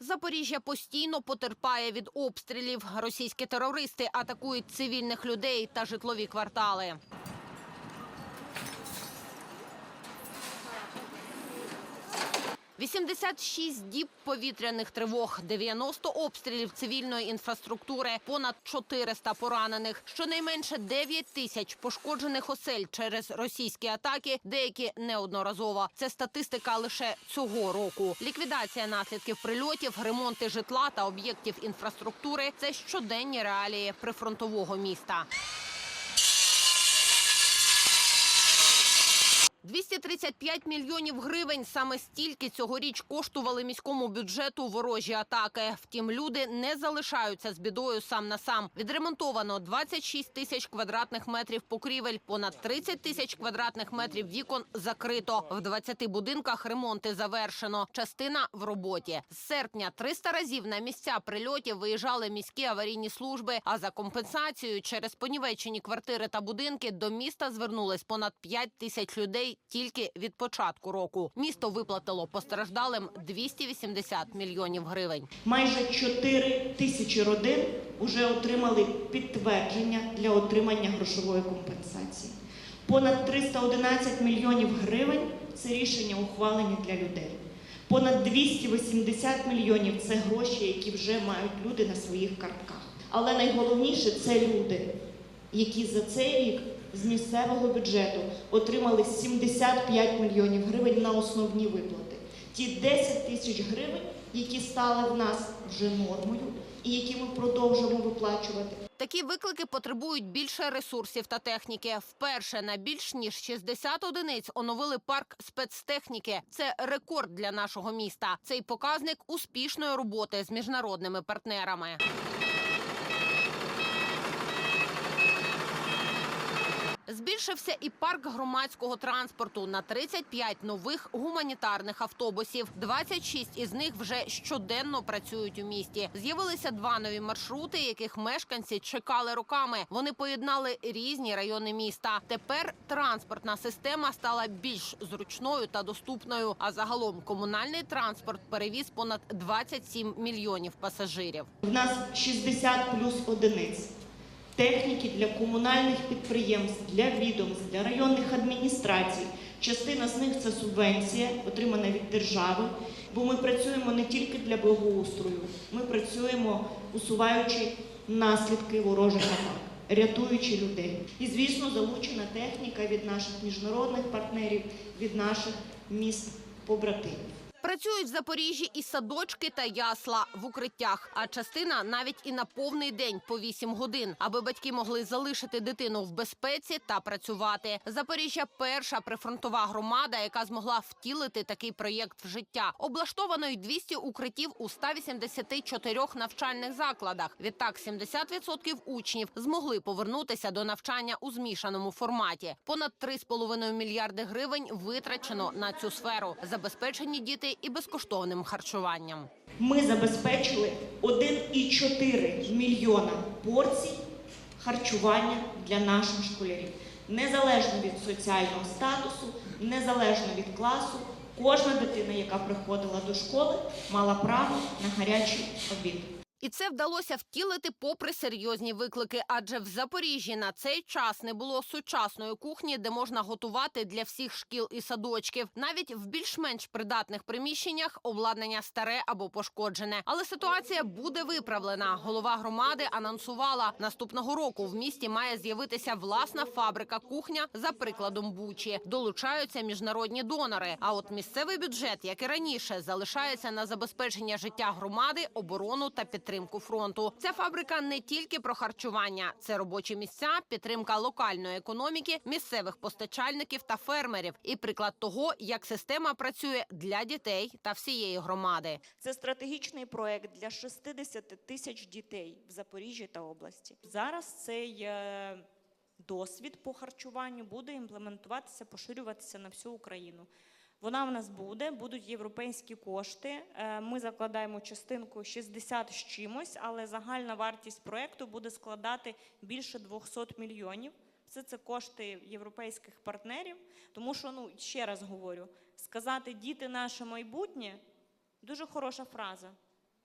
Запоріжжя постійно потерпає від обстрілів. Російські терористи атакують цивільних людей та житлові квартали. «86 діб повітряних тривог, 90 обстрілів цивільної інфраструктури, понад 400 поранених, щонайменше 9 тисяч пошкоджених осель через російські атаки, деякі неодноразово. Це статистика лише цього року. Ліквідація наслідків прильотів, ремонти житла та об'єктів інфраструктури – це щоденні реалії прифронтового міста. 235 мільйонів гривень саме стільки цьогоріч коштували міському бюджету ворожі атаки. Втім, люди не залишаються з бідою сам на сам. Відремонтовано 26 тисяч квадратних метрів покрівель, понад 30 тисяч квадратних метрів вікон закрито. В 20 будинках ремонти завершено. Частина в роботі. З серпня 300 разів на місця прильотів виїжджали міські аварійні служби. А за компенсацією через понівечені квартири та будинки до міста звернулись понад 5 тисяч людей тільки від початку року. Місто виплатило постраждалим 280 мільйонів гривень. Майже 4 тисячі родин вже отримали підтвердження для отримання грошової компенсації. Понад 311 мільйонів гривень це рішення ухвалені для людей. Понад 280 мільйонів це гроші, які вже мають люди на своїх картках. Але найголовніше це люди, які за цей рік з місцевого бюджету отримали 75 мільйонів гривень на основні виплати. Ті 10 тисяч гривень, які стали в нас вже нормою, і які ми продовжимо виплачувати. Такі виклики потребують більше ресурсів та техніки. Вперше на більш ніж 60 одиниць оновили парк спецтехніки. Це рекорд для нашого міста. Цей показник успішної роботи з міжнародними партнерами. Збільшився і парк громадського транспорту на 35 нових гуманітарних автобусів. 26 із них вже щоденно працюють у місті. З'явилися два нові маршрути, яких мешканці чекали роками. Вони поєднали різні райони міста. Тепер транспортна система стала більш зручною та доступною. А загалом комунальний транспорт перевіз понад 27 мільйонів пасажирів. В нас 60 плюс одиниць техніки для комунальних підприємств, для відомств, для районних адміністрацій. Частина з них це субвенція, отримана від держави, бо ми працюємо не тільки для благоустрою, ми працюємо усуваючи наслідки ворожих атак, рятуючи людей. І, звісно, залучена техніка від наших міжнародних партнерів, від наших міст побратимів. Працюють в Запоріжжі і садочки та ясла в укриттях, а частина навіть і на повний день по 8 годин, аби батьки могли залишити дитину в безпеці та працювати. Запоріжжя перша прифронтова громада, яка змогла втілити такий проєкт в життя. Облаштовано й 200 укриттів у 184 навчальних закладах. Відтак 70% учнів змогли повернутися до навчання у змішаному форматі. Понад 3,5 мільярди гривень витрачено на цю сферу. Забезпечені діти і безкоштовним харчуванням. Ми забезпечили 1,4 мільйона порцій харчування для наших школярів. Незалежно від соціального статусу, незалежно від класу, кожна дитина, яка приходила до школи, мала право на гарячий обід. І це вдалося втілити попри серйозні виклики. Адже в Запоріжжі на цей час не було сучасної кухні, де можна готувати для всіх шкіл і садочків. Навіть в більш-менш придатних приміщеннях обладнання старе або пошкоджене. Але ситуація буде виправлена. Голова громади анонсувала наступного року. В місті має з'явитися власна фабрика кухня за прикладом Бучі. Долучаються міжнародні донори. А от місцевий бюджет, як і раніше, залишається на забезпечення життя громади, оборону та підтримку фронту. Ця фабрика не тільки про харчування, це робочі місця, підтримка локальної економіки, місцевих постачальників та фермерів. І приклад того, як система працює для дітей та всієї громади. Це стратегічний проект для 60 тисяч дітей в Запоріжжі та області. Зараз цей е, досвід по харчуванню буде імплементуватися, поширюватися на всю Україну. Вона в нас буде, будуть європейські кошти. Е, Ми закладаємо частинку 60 з чимось, але загальна вартість проекту буде складати більше 200 мільйонів. Все це кошти європейських партнерів. Тому що, ну ще раз говорю, сказати діти наше майбутнє дуже хороша фраза.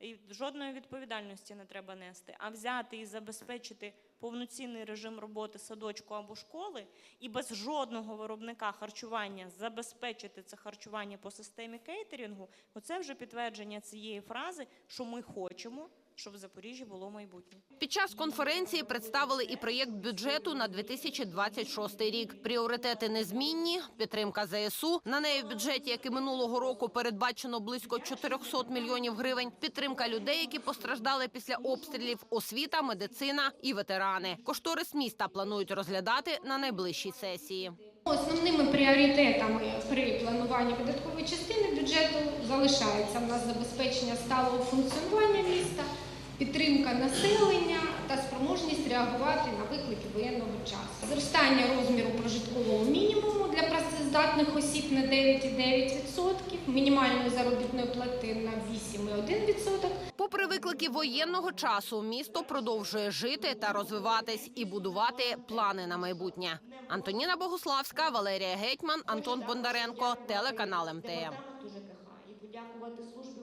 І жодної відповідальності не треба нести, а взяти і забезпечити повноцінний режим роботи садочку або школи, і без жодного виробника харчування забезпечити це харчування по системі кейтерінгу, оце вже підтвердження цієї фрази, що ми хочемо, щоб в Запоріжжі було майбутнє. Під час конференції представили і проєкт бюджету на 2026 рік. Пріоритети незмінні. Підтримка ЗСУ. На неї в бюджеті, як і минулого року, передбачено близько 400 мільйонів гривень. Підтримка людей, які постраждали після обстрілів, освіта, медицина і ветерани. Кошторис міста планують розглядати на найближчій сесії. Основними пріоритетами при плануванні видаткової частини бюджету залишається в нас забезпечення сталого функціонування міста, підтримка населення та спроможність реагувати на виклики воєнного часу. Зростання розміру прожиткового мінімуму для працездатних осіб на 9,9%, мінімальної заробітної плати на 8,1%, Попри виклики воєнного часу, місто продовжує жити та розвиватись і будувати плани на майбутнє. Антоніна Богуславська, Валерія Гетьман, Антон Бондаренко, телеканал МТМ.